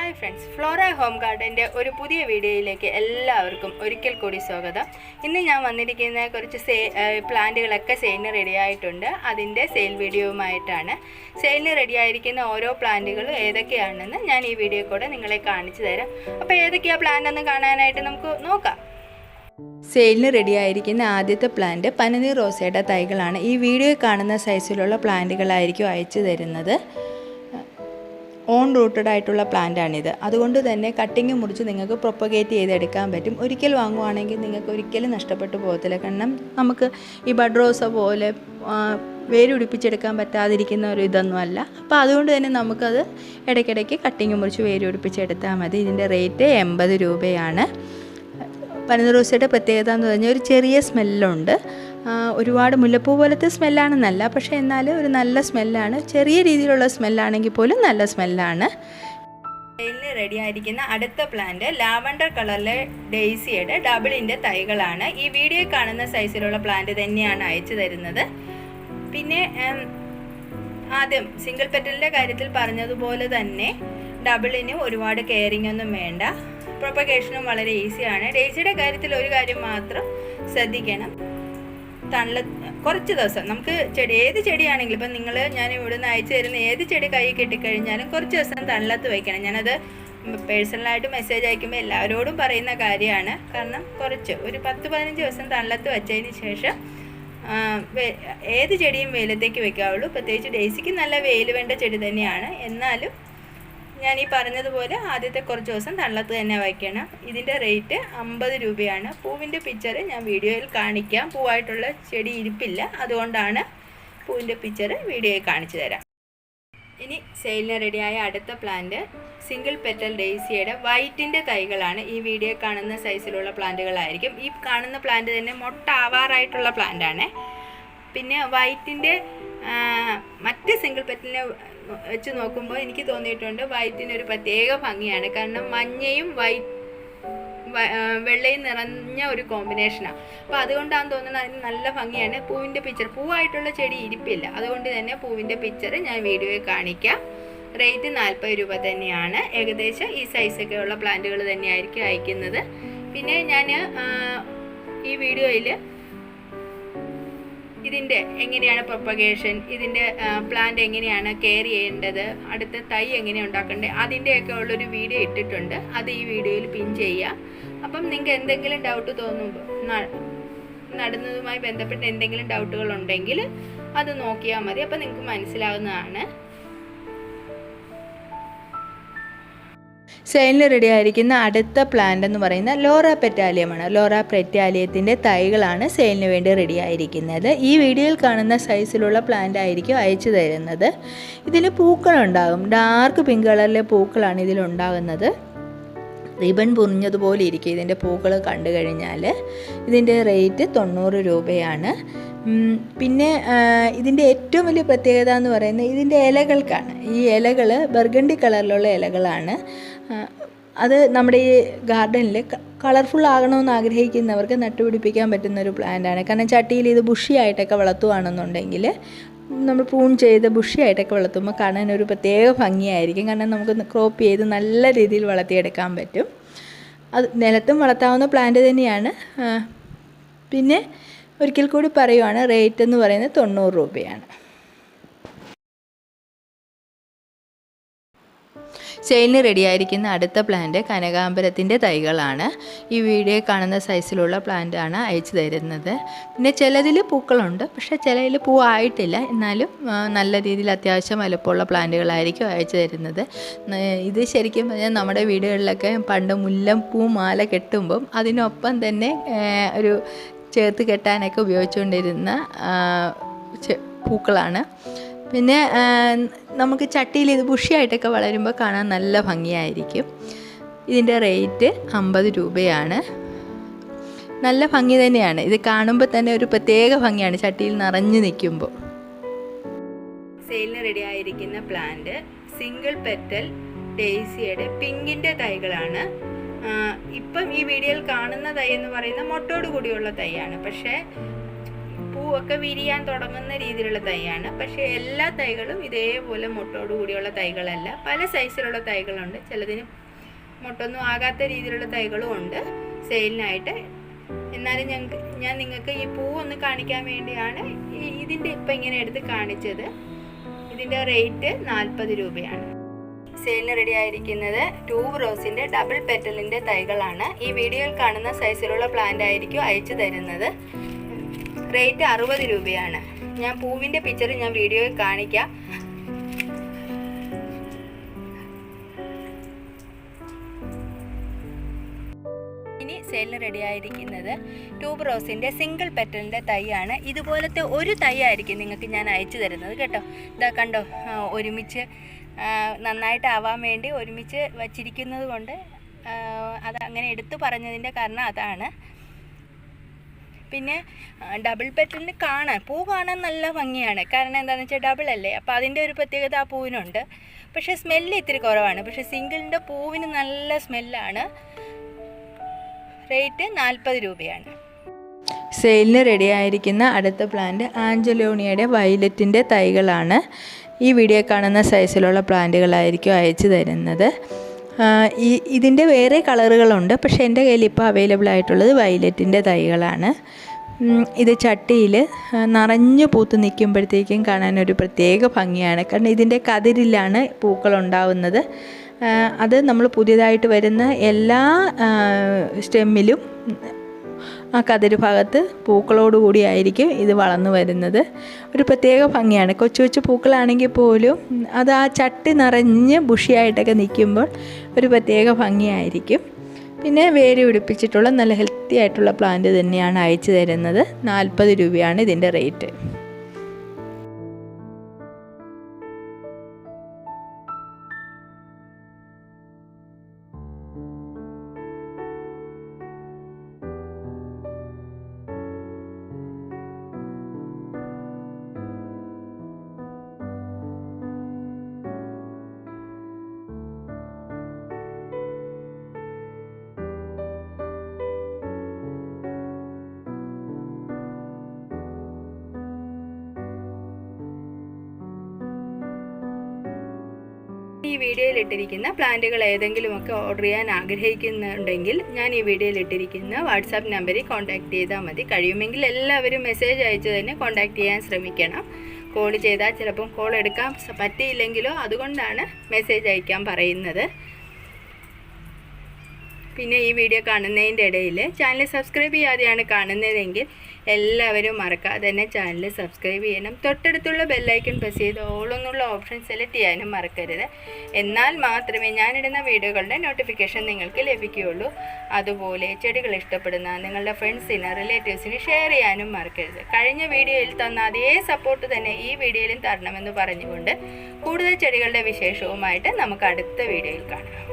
Hi friends Flora home ഗാർഡന്റെ ഒരു പുതിയ വീഡിയോയിലേക്ക് എല്ലാവർക്കും ഒരിക്കൽ കൂടി സ്വാഗതം. ഇന്ന് ഞാൻ വന്നിരിക്കുന്ന കുറച്ച് സേ പ്ലാന്റുകളൊക്കെ സെയിലിന് റെഡി ആയിട്ടുണ്ട്. അതിന്റെ സെയിൽ വീഡിയോയുമായിട്ടാണ്. സെയിലിന് റെഡി ആയിരിക്കുന്ന ഓരോ പ്ലാന്റുകളും ഏതൊക്കെയാണെന്ന് ഞാൻ ഈ വീഡിയോ കൂടെ നിങ്ങളെ കാണിച്ചു തരാം. അപ്പോൾ ഏതൊക്കെയാണ് പ്ലാന്റ് ഒന്ന് കാണാനായിട്ട് നമുക്ക് നോക്കാം. സെയിലിന് റെഡി ആയിരിക്കുന്ന ആദ്യത്തെ പ്ലാന്റ് പനനീർ റോസയുടെ തൈകളാണ്. ഈ വീഡിയോ കാണുന്ന സൈസിലുള്ള പ്ലാന്റുകളായിരിക്കും അയച്ചു തരുന്നത്. ഓൺ റൂട്ടഡ് ആയിട്ടുള്ള പ്ലാന്റ് ആണിത്. അതുകൊണ്ട് തന്നെ കട്ടിങ് മുറിച്ച് നിങ്ങൾക്ക് പ്രൊപ്പഗേറ്റ് ചെയ്തെടുക്കാൻ പറ്റും. ഒരിക്കൽ വാങ്ങുവാണെങ്കിൽ നിങ്ങൾക്ക് ഒരിക്കലും നഷ്ടപ്പെട്ടു പോകത്തില്ല. കാരണം നമുക്ക് ഈ ബഡ് റോസ പോലെ വേരുപിടിപ്പിച്ചെടുക്കാൻ പറ്റാതിരിക്കുന്ന ഒരു ഇതൊന്നുമല്ല അപ്പോൾ അതുകൊണ്ട് തന്നെ നമുക്കത് ഇടയ്ക്കിടയ്ക്ക് കട്ടിങ് മുറിച്ച് വേരുപിടിപ്പിച്ചെടുത്താൽ മതി. ഇതിന്റെ റേറ്റ് എൺപത് രൂപയാണ്. പനന്തറോസയുടെ പ്രത്യേകത എന്ന് പറഞ്ഞാൽ ഒരു ചെറിയ സ്മെല്ലുണ്ട് ഒരുപാട് മുല്ലപ്പൂ പോലത്തെ സ്മെല്ലാണെന്നല്ല പക്ഷേ എന്നാൽ ഒരു നല്ല സ്മെല്ലാണ്. ചെറിയ രീതിയിലുള്ള സ്മെല്ലാണെങ്കിൽ പോലും നല്ല സ്മെല്ലാണ്. റെഡി ആയിരിക്കുന്ന അടുത്ത പ്ലാന്റ് ലാവണ്ടർ കളറിലെ ഡെയ്സിയുടെ ഡബിളിന്റെ തൈകളാണ്. ഈ വീഡിയോ കാണുന്ന സൈസിലുള്ള പ്ലാന്റ് തന്നെയാണ് അയച്ചു തരുന്നത്. പിന്നെ ആദ്യം സിംഗിൾ പെറ്റലിന്റെ കാര്യത്തിൽ പറഞ്ഞതുപോലെ തന്നെ ഡബിളിന് ഒരുപാട് കെയറിംഗ് ഒന്നും വേണ്ട. പ്രൊപ്പഗേഷനും വളരെ ഈസിയാണ് ഡെയ്സിയുടെ കാര്യത്തിൽ ഒരു കാര്യം മാത്രം ശ്രദ്ധിക്കണം. തണല കുറച്ച് ദിവസം. നമുക്ക് ചെടി ഏത് ചെടിയാണെങ്കിലും ഇപ്പം നിങ്ങൾ ഞാൻ ഇവിടെ നിന്ന് അയച്ചു തരുന്ന ഏത് ചെടി കൈ കിട്ടിക്കഴിഞ്ഞാലും കുറച്ച് ദിവസം തണലത്ത് വയ്ക്കണം. ഞാനത് പേഴ്സണലായിട്ട് മെസ്സേജ് അയക്കുമ്പോൾ എല്ലാവരോടും പറയുന്ന കാര്യമാണ്. കാരണം കുറച്ച് ഒരു പത്ത് പതിനഞ്ച് ദിവസം തണലത്ത് വെച്ചതിന് ശേഷം ഏത് ചെടിയും വെയിലത്തേക്ക് വെക്കാവുള്ളൂ. പ്രത്യേകിച്ച് ഡേസിക്ക് നല്ല വെയിൽ വേണ്ട ചെടി തന്നെയാണ്. എന്നാലും ഞാൻ ഈ പറഞ്ഞതുപോലെ ആദ്യത്തെ കുറച്ച് ദിവസം തള്ളത്ത് തന്നെ വയ്ക്കണം. ഇതിന്റെ റേറ്റ് അമ്പത് രൂപയാണ്. പൂവിന്റെ പിക്ചർ ഞാൻ വീഡിയോയിൽ കാണിക്കാം. പൂവായിട്ടുള്ള ചെടി ഇരിപ്പില്ല. അതുകൊണ്ടാണ് പൂവിന്റെ പിക്ചർ വീഡിയോയിൽ കാണിച്ചു തരാം. ഇനി സെയിലിന് റെഡിയായ അടുത്ത പ്ലാന്റ് സിംഗിൾ പെറ്റൽ ഡേസിയുടെ വൈറ്റിന്റെ തൈകളാണ് ഈ വീഡിയോ കാണുന്ന സൈസിലുള്ള പ്ലാന്റുകളായിരിക്കും ഈ കാണുന്ന പ്ലാന്റ് തന്നെ മൊട്ട ആവാറായിട്ടുള്ള പ്ലാന്റാണ് പിന്നെ വൈറ്റിന്റെ മറ്റ് സിംഗിൾ പെറ്റലിനെ വെച്ച് നോക്കുമ്പോൾ എനിക്ക് തോന്നിയിട്ടുണ്ട് വൈറ്റിന് ഒരു പ്രത്യേക ഭംഗിയാണ്. കാരണം മഞ്ഞയും വൈറ്റ് വെള്ളയും നിറഞ്ഞ ഒരു കോമ്പിനേഷനാണ് അപ്പോൾ അതുകൊണ്ടാണ് തോന്നുന്നത് അതിന് നല്ല ഭംഗിയാണ്. പൂവിന്റെ പിക്ചർ പൂവായിട്ടുള്ള ചെടി ഇരിപ്പില്ല. അതുകൊണ്ട് തന്നെ പൂവിന്റെ പിക്ചർ ഞാൻ വീഡിയോയിൽ കാണിക്കാം. റേറ്റ് നാൽപ്പത് രൂപ തന്നെയാണ്. ഏകദേശം ഈ സൈസൊക്കെ ഉള്ള പ്ലാന്റുകൾ തന്നെയായിരിക്കും അയക്കുന്നത്. പിന്നെ ഞാൻ ഈ വീഡിയോയിൽ ഇതിന്റെ എങ്ങനെയാണ് പ്രൊപ്പഗേഷൻ ഇതിന്റെ പ്ലാന്റ് എങ്ങനെയാണ് കെയർ ചെയ്യേണ്ടത്? അടുത്ത തൈ എങ്ങനെ ഉണ്ടാക്കേണ്ടത്? അതിന്റെയൊക്കെ ഉള്ളൊരു വീഡിയോ ഇട്ടിട്ടുണ്ട്. അത് ഈ വീഡിയോയിൽ പിൻ ചെയ്യാം അപ്പം നിങ്ങൾക്ക് എന്തെങ്കിലും ഡൗട്ട് തോന്നുമ്പോൾ നടുന്നതുമായി ബന്ധപ്പെട്ട് എന്തെങ്കിലും ഡൗട്ടുകൾ ഉണ്ടെങ്കിൽ അത് നോക്കിയാൽ മതി. അപ്പം നിങ്ങൾക്ക് മനസ്സിലാവുന്നതാണ്. സെയിലിന് റെഡി ആയിരിക്കുന്ന അടുത്ത പ്ലാന്റ് എന്ന് പറയുന്ന ലോറ പെറ്റാലിയമാണ്. ലോറ പെറ്റാലിയത്തിന്റെ തൈകളാണ് സെയിലിന് വേണ്ടി റെഡി ആയിരിക്കുന്നത്. ഈ വീഡിയോയിൽ കാണുന്ന സൈസിലുള്ള പ്ലാന്റ് ആയിരിക്കും അയച്ചു തരുന്നത്. ഇതിൽ പൂക്കളുണ്ടാകും ഡാർക്ക് പിങ്ക് കളറിലെ പൂക്കളാണ് ഇതിലുണ്ടാകുന്നത് റിബൺ പൊറിഞ്ഞതുപോലെ ഇരിക്കും ഇതിന്റെ പൂക്കൾ കണ്ടു കഴിഞ്ഞാൽ ഇതിന്റെ റേറ്റ് തൊണ്ണൂറ് രൂപയാണ്. പിന്നെ ഇതിന്റെ ഏറ്റവും വലിയ പ്രത്യേകത എന്ന് പറയുന്നത് ഇതിന്റെ ഇലകൾക്കാണ്. ഈ ഇലകൾ ബർഗണ്ടി കളറിലുള്ള ഇലകളാണ്. അത് നമ്മുടെ ഈ ഗാർഡനിൽ കളർഫുൾ ആകണമെന്ന് ആഗ്രഹിക്കുന്നവർക്ക് നട്ടുപിടിപ്പിക്കാൻ പറ്റുന്ന ഒരു പ്ലാന്റാണ്. കാരണം ചട്ടിയിൽ ഇത് ബുഷിയായിട്ടൊക്കെ വളർത്തുകയാണെന്നുണ്ടെങ്കിൽ നമ്മൾ പ്രൂൺ ചെയ്ത് ബുഷിയായിട്ടൊക്കെ വളർത്തുമ്പോൾ കാണാൻ ഒരു പ്രത്യേക ഭംഗിയായിരിക്കും. കാരണം നമുക്ക് ക്രോപ്പ് ചെയ്ത് നല്ല രീതിയിൽ വളർത്തിയെടുക്കാൻ പറ്റും. അത് നിലത്തും വളർത്താവുന്ന പ്ലാന്റ് തന്നെയാണ്. പിന്നെ ഒരിക്കൽ കൂടി പറയുവാണ് റേറ്റ് എന്ന് പറയുന്നത് തൊണ്ണൂറ് രൂപയാണ്. സെയിലിന് റെഡിയായിരിക്കുന്ന അടുത്ത പ്ലാന്റ് കനകാമ്പരത്തിന്റെ തൈകളാണ്. ഈ വീഡിയോ കാണുന്ന സൈസിലുള്ള പ്ലാന്റാണ് അയച്ചു തരുന്നത്. പിന്നെ ചിലതിൽ പൂക്കളുണ്ട്. പക്ഷേ ചിലതിൽ പൂവായിട്ടില്ല എന്നാലും നല്ല രീതിയിൽ അത്യാവശ്യം വലുപ്പമുള്ള പ്ലാന്റുകളായിരിക്കും അയച്ചു തരുന്നത്. ഇത് ശരിക്കും പറഞ്ഞാൽ നമ്മുടെ വീടുകളിലൊക്കെ പണ്ട് മുല്ലം പൂ മാല കെട്ടുമ്പം അതിനൊപ്പം തന്നെ ഒരു ചേർത്ത് കെട്ടാനൊക്കെ ഉപയോഗിച്ചുകൊണ്ടിരുന്ന പൂക്കളാണ്. പിന്നെ നമുക്ക് ചട്ടിയിൽ ഇത് ബുഷിയായിട്ടൊക്കെ വളരുമ്പോൾ കാണാൻ നല്ല ഭംഗിയായിരിക്കും. ഇതിന്റെ റേറ്റ് അമ്പത് രൂപയാണ്. നല്ല ഭംഗി തന്നെയാണ്. ഇത് കാണുമ്പോൾ തന്നെ ഒരു പ്രത്യേക ഭംഗിയാണ് ചട്ടിയിൽ നിറഞ്ഞു നിൽക്കുമ്പോൾ. സെയിലിന് റെഡി ആയിരിക്കുന്ന പ്ലാന്റ് സിംഗിൾ പെറ്റൽ ഡേസിയുടെ പിങ്കിന്റെ തൈകളാണ്. ഇപ്പം ഈ വീഡിയോയിൽ കാണുന്ന തൈ എന്ന് പറയുന്ന മൊട്ടോട് കൂടിയുള്ള തൈയാണ്. പക്ഷേ പൂവൊക്കെ വിരിയാൻ തുടങ്ങുന്ന രീതിയിലുള്ള തൈയാണ്. പക്ഷേ എല്ലാ തൈകളും ഇതേപോലെ മുട്ടോട് കൂടിയുള്ള തൈകളല്ല. പല സൈസിലുള്ള തൈകളുണ്ട്. ചിലതിന് മുട്ടൊന്നും ആകാത്ത രീതിയിലുള്ള തൈകളും ഉണ്ട്. സെയിലിനായിട്ട്. എന്നാലും ഞങ്ങൾക്ക് ഞാൻ നിങ്ങൾക്ക് ഈ പൂ ഒന്ന് കാണിക്കാൻ വേണ്ടിയാണ് ഇതിന്റെ ഇപ്പം ഇങ്ങനെ എടുത്ത് കാണിച്ചത്. ഇതിന്റെ റേറ്റ് നാൽപ്പത് രൂപയാണ്. സെയിലിന് റെഡി ആയിരിക്കുന്നത് ട്യൂബ് റോസിന്റെ ഡബിൾ പെറ്റലിന്റെ തൈകളാണ്. ഈ വീഡിയോയിൽ കാണുന്ന സൈസിലുള്ള പ്ലാന്റ് ആയിരിക്കും അയച്ചു തരുന്നത്. റേറ്റ് അറുപത് രൂപയാണ്. ഞാൻ പൂവിന്റെ പിക്ചർ ഞാൻ വീഡിയോയിൽ കാണിക്കാം. ഇനി റെഡി ആയിരിക്കുന്നത് ട്യൂബ് റോസിന്റെ സിംഗിൾ പെറ്റലിന്റെ തൈയാണ്. ഇതുപോലത്തെ ഒരു തൈ ആയിരിക്കും നിങ്ങൾക്ക് ഞാൻ അയച്ചു തരുന്നത് കേട്ടോ. ഇതാ കണ്ടോ ഒരുമിച്ച് നന്നായിട്ടാവാൻ വേണ്ടി ഒരുമിച്ച് വച്ചിരിക്കുന്നത് കൊണ്ട് അത് അങ്ങനെ എടുത്തു പറഞ്ഞതിന്റെ കാരണം അതാണ്. പിന്നെ ഡബിൾ പെറ്റലിന് കാണാൻ പൂ കാണാൻ നല്ല ഭംഗിയാണ്. കാരണം എന്താണെന്ന് വെച്ചാൽ ഡബിൾ അല്ലേ? അപ്പോൾ അതിന്റെ ഒരു പ്രത്യേകത ആ പൂവിനുണ്ട്. പക്ഷേ സ്മെല്ല് ഇത്തിരി കുറവാണ്. പക്ഷേ സിംഗിളിന്റെ പൂവിന് നല്ല സ്മെല്ലാണ് റേറ്റ് നാൽപ്പത് രൂപയാണ്. സെയിലിന് റെഡി ആയിരിക്കുന്ന അടുത്ത പ്ലാന്റ് ആഞ്ചലോണിയയുടെ വയലറ്റിന്റെ തൈകളാണ്. ഈ വീഡിയോ കാണുന്ന സൈസിലുള്ള പ്ലാന്റുകളായിരിക്കും അയച്ചു തരുന്നത്. ഈ ഇതിന്റെ വേറെ കളറുകളുണ്ട്. പക്ഷേ എന്റെ കയ്യിൽ ഇപ്പോൾ അവൈലബിൾ ആയിട്ടുള്ളത് വയലറ്റിന്റെ തൈകളാണ്. ഇത് ചട്ടിയിൽ നിറഞ്ഞു പൂത്ത് നിൽക്കുമ്പോഴത്തേക്കും കാണാൻ ഒരു പ്രത്യേക ഭംഗിയാണ്. കാരണം ഇതിന്റെ കതിരിലാണ് പൂക്കൾ ഉണ്ടാവുന്നത്. അത് നമ്മൾ പുതിയതായിട്ട് വരുന്ന എല്ലാ സ്റ്റെമ്മിലും ആ കതിരുഭാഗത്ത് ഭാഗത്ത് പൂക്കളോടുകൂടി ആയിരിക്കും ഇത് വളർന്നു വരുന്നത്. ഒരു പ്രത്യേക ഭംഗിയാണ്. കൊച്ചു കൊച്ചു പൂക്കളാണെങ്കിൽ പോലും അത് ആ ചട്ടി നിറഞ്ഞ് ബുഷിയായിട്ടൊക്കെ നിൽക്കുമ്പോൾ ഒരു പ്രത്യേക ഭംഗിയായിരിക്കും. പിന്നെ വേര് പിടിപ്പിച്ചിട്ടുള്ള നല്ല ഹെൽത്തി ആയിട്ടുള്ള പ്ലാന്റ് തന്നെയാണ് അയച്ചു തരുന്നത്. നാൽപ്പത് രൂപയാണ് ഇതിന്റെ റേറ്റ് ഈ വീഡിയോയിൽ ഇട്ടിരിക്കുന്ന പ്ലാന്റുകൾ ഏതെങ്കിലുമൊക്കെ ഓർഡർ ചെയ്യാൻ ആഗ്രഹിക്കുന്നുണ്ടെങ്കിൽ ഞാൻ ഈ വീഡിയോയിൽ ഇട്ടിരിക്കുന്ന വാട്സാപ്പ് നമ്പറിൽ കോൺടാക്ട് ചെയ്താൽ മതി. കഴിയുമെങ്കിൽ എല്ലാവരും മെസ്സേജ് അയച്ച് തന്നെ കോൺടാക്ട് ചെയ്യാൻ ശ്രമിക്കണം. കോൾ ചെയ്താൽ ചിലപ്പം കോൾ എടുക്കാൻ പറ്റിയില്ലെങ്കിലോ അതുകൊണ്ടാണ് മെസ്സേജ് അയക്കാൻ പറയുന്നത്. പിന്നെ ഈ വീഡിയോ കാണുന്നതിന്റെ ഇടയിൽ ചാനൽ സബ്സ്ക്രൈബ് ചെയ്യാതെയാണ് കാണുന്നതെങ്കിൽ എല്ലാവരും മറക്കാതെ തന്നെ ചാനൽ സബ്സ്ക്രൈബ് ചെയ്യണം. തൊട്ടടുത്തുള്ള ബെല്ലൈക്കൺ പ്രസ് ചെയ്ത് ഓളൊന്നുള്ള ഓപ്ഷൻ സെലക്ട് ചെയ്യാനും മറക്കരുത്. എന്നാൽ മാത്രമേ ഞാനിടുന്ന വീഡിയോകളുടെ നോട്ടിഫിക്കേഷൻ നിങ്ങൾക്ക് ലഭിക്കുകയുള്ളൂ. അതുപോലെ ചെടികൾ ഇഷ്ടപ്പെടുന്ന നിങ്ങളുടെ ഫ്രണ്ട്സിന് റിലേറ്റീവ്സിന് ഷെയർ ചെയ്യാനും മറക്കരുത്. കഴിഞ്ഞ വീഡിയോയിൽ തന്ന അതേ സപ്പോർട്ട് തന്നെ ഈ വീഡിയോയിലും തരണമെന്ന് പറഞ്ഞുകൊണ്ട് കൂടുതൽ ചെടികളുടെ വിശേഷവുമായിട്ട് നമുക്ക് അടുത്ത വീഡിയോയിൽ കാണാം.